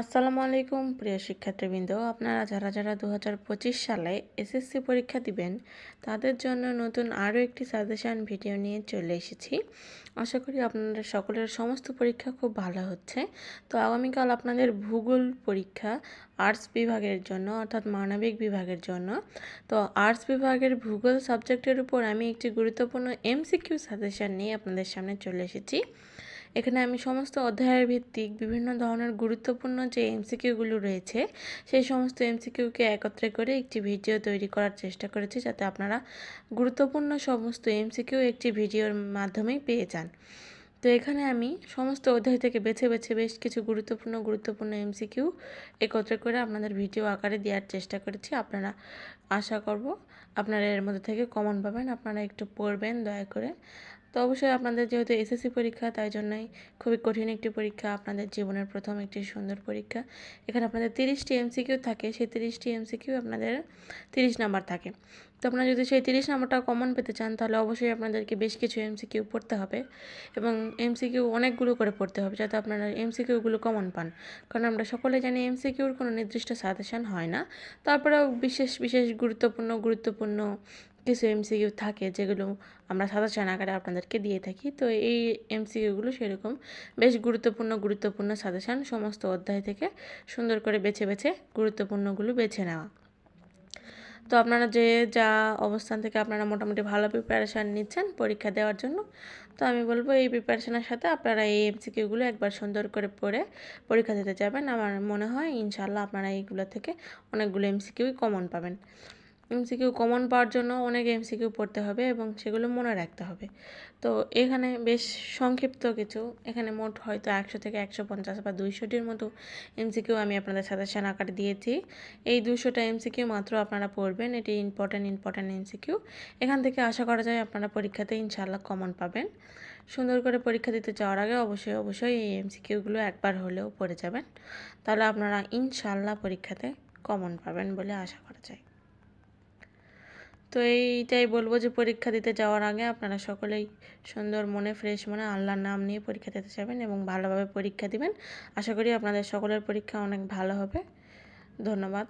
আসসালামু আলাইকুম, প্রিয় শিক্ষার্থীবৃন্দ। আপনারা যারা যারা দু হাজার পঁচিশ সালে এসএসসি পরীক্ষা দিবেন, তাদের জন্য নতুন আরও একটি সাজেশান ভিডিও নিয়ে চলে এসেছি। আশা করি আপনাদের সকলের সমস্ত পরীক্ষা খুব ভালো হচ্ছে। তো আগামীকাল আপনাদের ভূগোল পরীক্ষা আর্টস বিভাগের জন্য, অর্থাৎ মানবিক বিভাগের জন্য। তো আর্টস বিভাগের ভূগোল সাবজেক্টের উপর আমি একটি গুরুত্বপূর্ণ এমসিকিউ সাজেশান নিয়ে আপনাদের সামনে চলে এসেছি। এখানে আমি সমস্ত অধ্যায়ের ভিত্তিক বিভিন্ন ধরনের গুরুত্বপূর্ণ যে এমসিকিউগুলো রয়েছে, সেই সমস্ত এমসিকিউকে একত্রে করে একটি ভিডিও তৈরি করার চেষ্টা করেছি যাতে আপনারা গুরুত্বপূর্ণ সমস্ত এমসিকিউ একটি ভিডিওর মাধ্যমেই পেয়ে যান। তো এখানে আমি সমস্ত অধ্যায় থেকে বেছে বেছে বেশ কিছু গুরুত্বপূর্ণ গুরুত্বপূর্ণ এমসিকিউ একত্রে করে আপনাদের ভিডিও আকারে দেওয়ার চেষ্টা করেছি। আপনারা আশা করব আপনারা এর মধ্যে থেকে কমন পাবেন। আপনারা একটু পড়বেন, দয়া করে। তো অবশ্যই আপনাদের যেহেতু এসএসসি পরীক্ষা, তাই জন্যই খুবই কঠিন একটি পরীক্ষা, আপনাদের জীবনের প্রথম একটি সুন্দর পরীক্ষা। এখানে আপনাদের তিরিশটি এমসিকিউ থাকে, সেই তিরিশটি এমসিকিউ আপনাদের তিরিশ নাম্বার থাকে। তো আপনারা যদি সেই তিরিশ নাম্বারটা কমন পেতে চান, তাহলে অবশ্যই আপনাদেরকে বেশ কিছু এমসিকিউ পড়তে হবে এবং এমসিকিউ অনেকগুলো করে পড়তে হবে যাতে আপনারা এমসিকিউগুলো কমন পান। কারণ আমরা সকলে জানি এমসিকিউর কোনো নির্দিষ্ট সাজেশান হয় না। তারপরেও বিশেষ বিশেষ গুরুত্বপূর্ণ গুরুত্বপূর্ণ কিছু এমসিকিউ থাকে যেগুলো আমরা সাজেশন আকারে আপনাদেরকে দিয়ে থাকি। তো এই এমসিকিউগুলো সেরকম বেশ গুরুত্বপূর্ণ গুরুত্বপূর্ণ সাজেশান সমস্ত অধ্যায় থেকে সুন্দর করে বেছে বেছে গুরুত্বপূর্ণগুলো বেছে নেওয়া। তো আপনারা যে যা অবস্থান থেকে আপনারা মোটামুটি ভালো প্রিপারেশান নিচ্ছেন পরীক্ষা দেওয়ার জন্য, তো আমি বলব এই প্রিপারেশানের সাথে আপনারা এই এমসিকিউগুলো একবার সুন্দর করে পড়ে পরীক্ষা দিতে যাবেন। আমার মনে হয় ইনশাল্লাহ আপনারা এইগুলো থেকে অনেকগুলো এমসিকিউই কমন পাবেন। এমসিকিউ কমন পাওয়ার জন্য অনেক এমসিকিউ পড়তে হবে এবং সেগুলো মনে রাখতে হবে। তো এখানে বেশ সংক্ষিপ্ত কিছু। এখানে মোট হয়তো একশো থেকে একশো পঞ্চাশ বা দুইশোটির মতো এমসিকিউ আমি আপনাদের সাজেশন আকারে দিয়েছি। এই দুশোটা এমসিকিউ মাত্র আপনারা পড়বেন। এটি ইম্পর্ট্যান্ট ইম্পর্ট্যান্ট এমসিকিউ। এখান থেকে আশা করা যায় আপনারা পরীক্ষাতে ইনশাল্লাহ কমন পাবেন। সুন্দর করে পরীক্ষা দিতে যাওয়ার আগে অবশ্যই অবশ্যই এই এমসিকিউগুলো একবার হলেও পড়ে যাবেন। তাহলে আপনারা ইনশাল্লাহ পরীক্ষাতে কমন পাবেন বলে আশা করা যায়। তো এইটাই বলব যে পরীক্ষা দিতে যাওয়ার আগে আপনারা সকলেই সুন্দর মনে ফ্রেশ মনে আল্লাহর নাম নিয়ে পরীক্ষা দিতে যাবেন এবং ভালোভাবে পরীক্ষা দিবেন। আশা করি আপনাদের সকলের পরীক্ষা অনেক ভালো হবে। ধন্যবাদ।